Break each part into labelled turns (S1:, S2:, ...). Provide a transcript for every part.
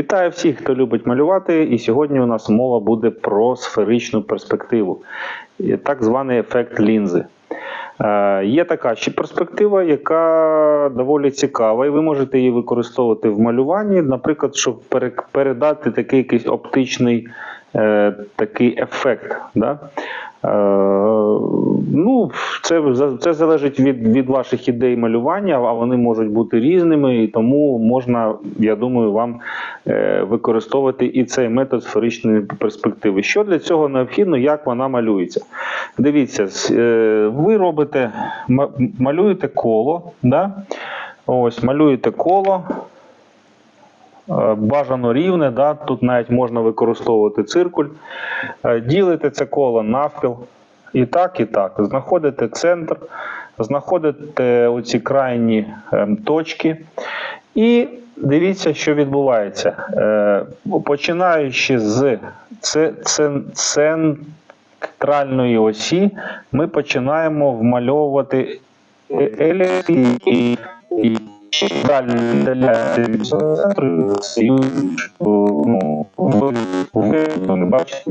S1: Вітаю всіх, хто любить малювати. І сьогодні у нас мова буде про сферичну перспективу, так званий ефект лінзи. Е, Є така ще перспектива, яка доволі цікава, і ви можете її використовувати в малюванні, наприклад, щоб передати такий якийсь оптичний е, такий ефект. Да? Е, ну, це, це залежить від, від ваших ідей малювання, а вони можуть бути різними, і тому можна, я думаю, вам е, використовувати і цей метод сферичної перспективи. Що для цього необхідно, як вона малюється? Дивіться, е, ви робите, малюєте коло, да? ось малюєте коло. Е, Бажано рівне, да? тут навіть можна використовувати циркуль. Е, Ділите це коло навпіл. І так, і так. Знаходите центр, знаходите оці крайні ем, точки. І дивіться, що відбувається. Е, Починаючи з це, це, центральної осі, ми починаємо вмальовувати е- і, і і, ну, бачите,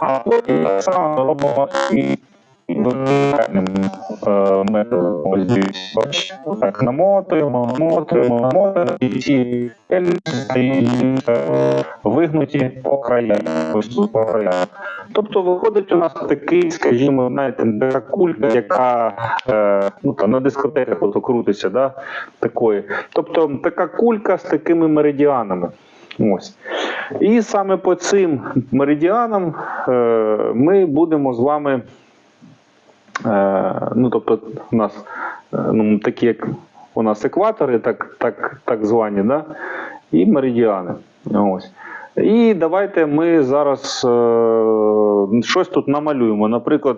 S1: а потім так само робимо і так намотуємо, намотуємо, намотуємо, і ці вигнуті по тут по краям. Тобто виходить у нас такий, скажімо, знаєте, така кулька, яка е, ну, там, на дискотеках крутиться, да, такої. Тобто така кулька з такими меридіанами. Ось. І саме по цим меридіанам е, ми будемо з вами. Е, ну, тобто, у нас е, ну, такі, як у нас екватори, так, так, так звані, да? і меридіани. Ось. І давайте ми зараз е, щось тут намалюємо. Наприклад,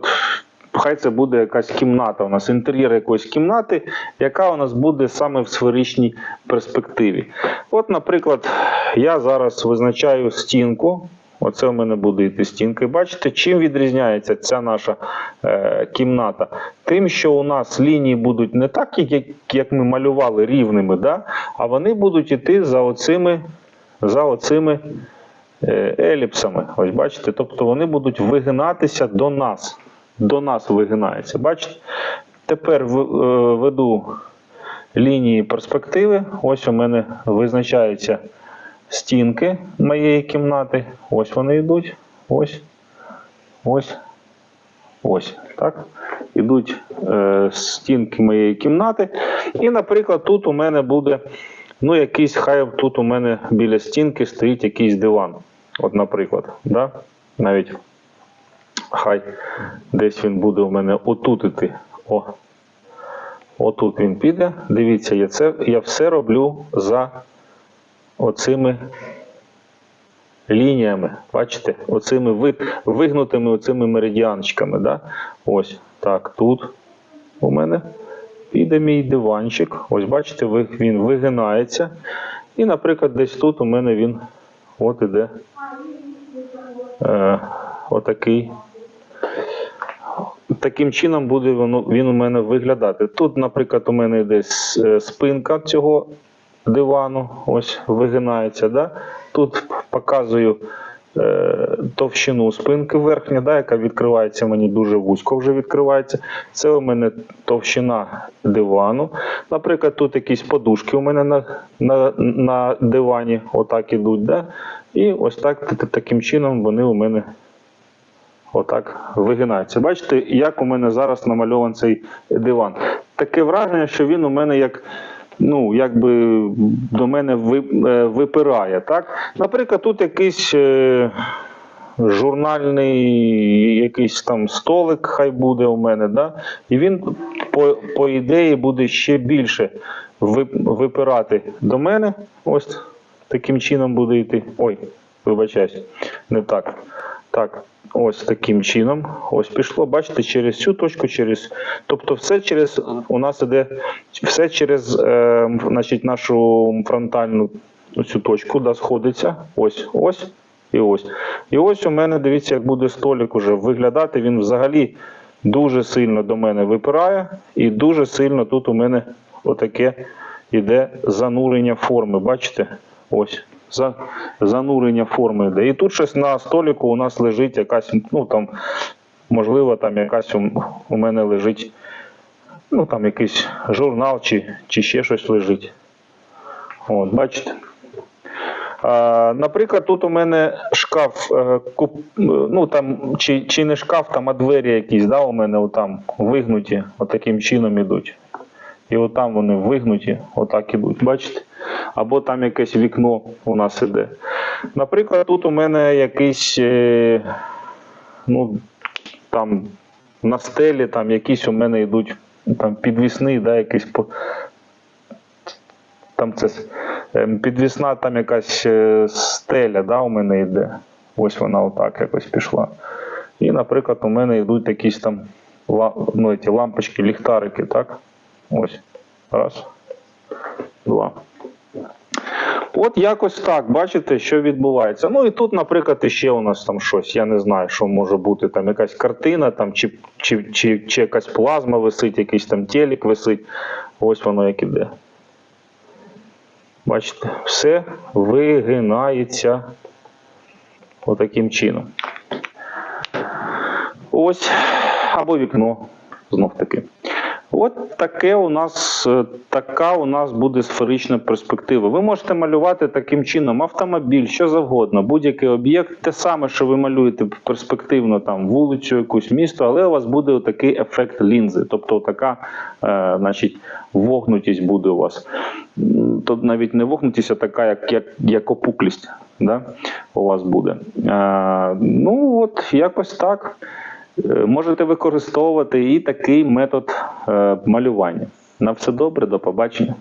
S1: хай це буде якась кімната. У нас інтер'єр якоїсь кімнати, яка у нас буде саме в сферичній перспективі. От, наприклад, я зараз визначаю стінку. Оце у мене буде йти стінка. І бачите, чим відрізняється ця наша е, кімната? Тим, що у нас лінії будуть не так, як, як ми малювали рівними, да? а вони будуть йти за оцими, за оцими е, еліпсами. Ось бачите, тобто вони будуть вигинатися до нас. До нас вигинаються. Бачите? Тепер в- е, веду лінії перспективи. Ось у мене визначаються стінки моєї кімнати. Ось вони йдуть. Ось. Ось. Ось. Так. Ідуть е, стінки моєї кімнати. І, наприклад, тут у мене буде. Ну, якийсь, хай тут у мене біля стінки стоїть якийсь диван. От, наприклад, да? навіть хай десь він буде у мене отут іти. О. Отут він піде. Дивіться, я, це, я все роблю за оцими лініями. Бачите? Оцими ви- вигнутими оцими меридіанчиками. Да? Ось так, тут у мене піде мій диванчик. Ось бачите, він вигинається. І, наприклад, десь тут у мене він от іде е, отакий. Таким чином буде він у мене виглядати. Тут, наприклад, у мене йде с- е, спинка цього дивану, ось вигинається. Да? Тут показую е, товщину спинки верхня, да, яка відкривається мені дуже вузько вже відкривається. Це у мене товщина дивану. Наприклад, тут якісь подушки у мене на, на, на дивані отак ідуть. Да? І ось так таким чином вони у мене отак вигинаються. Бачите, як у мене зараз намальований цей диван. Таке враження, що він у мене як. Ну, якби до мене е, випирає. Так? Наприклад, тут якийсь е, журнальний якийсь там столик, хай буде у мене, да? і він, по, по ідеї, буде ще більше випирати до мене. Ось таким чином буде йти. Ой, вибачаюсь, не так. Так, ось таким чином. Ось пішло. Бачите, через цю точку, через. Тобто, все через у нас іде все через е, значить, нашу фронтальну цю точку, да, сходиться. Ось, ось і ось. І ось у мене, дивіться, як буде столик уже виглядати. Він взагалі дуже сильно до мене випирає, і дуже сильно тут у мене отаке іде занурення форми. Бачите? Ось. За, занурення форми йде. І тут щось на століку у нас лежить якась, ну там, можливо, там якась у, у мене лежить, ну там якийсь журнал чи, чи ще щось лежить. От, бачите? Наприклад, тут у мене шкаф, е, ну там, чи, чи не шкаф, там, а двері якісь, да, у мене отам вигнуті, отаким чином ідуть. І отам вони вигнуті, отак ідуть, бачите? Або там якесь вікно у нас іде. Наприклад, тут у мене якийсь, е, ну, там на стелі, там якісь у мене йдуть там підвісний, да, якийсь там це ем, підвісна там якась е, стеля, да, у мене йде. Ось вона отак якось пішла. І, наприклад, у мене йдуть якісь там ну, ці лампочки, ліхтарики, так? Ось. Раз. Два. От якось так, бачите, що відбувається. Ну і тут, наприклад, іще у нас там щось, я не знаю, що може бути, там якась картина, там, чи, чи, чи, чи якась плазма висить, якийсь там телек висить. Ось воно як іде. Бачите, все вигинається отаким чином. Ось, або вікно, знов таки. От таке у нас, е, така у нас буде сферична перспектива. Ви можете малювати таким чином автомобіль, що завгодно, будь-який об'єкт, те саме, що ви малюєте перспективно там вулицю, якусь місто, але у вас буде такий ефект лінзи, тобто така, е, значить, вогнутість буде у вас. Тут навіть не вогнутість, а така, як, як, як опуклість. Да? У вас буде. Е, ну, от якось так. Е, Можете використовувати і такий метод е, малювання. На все добре, до побачення.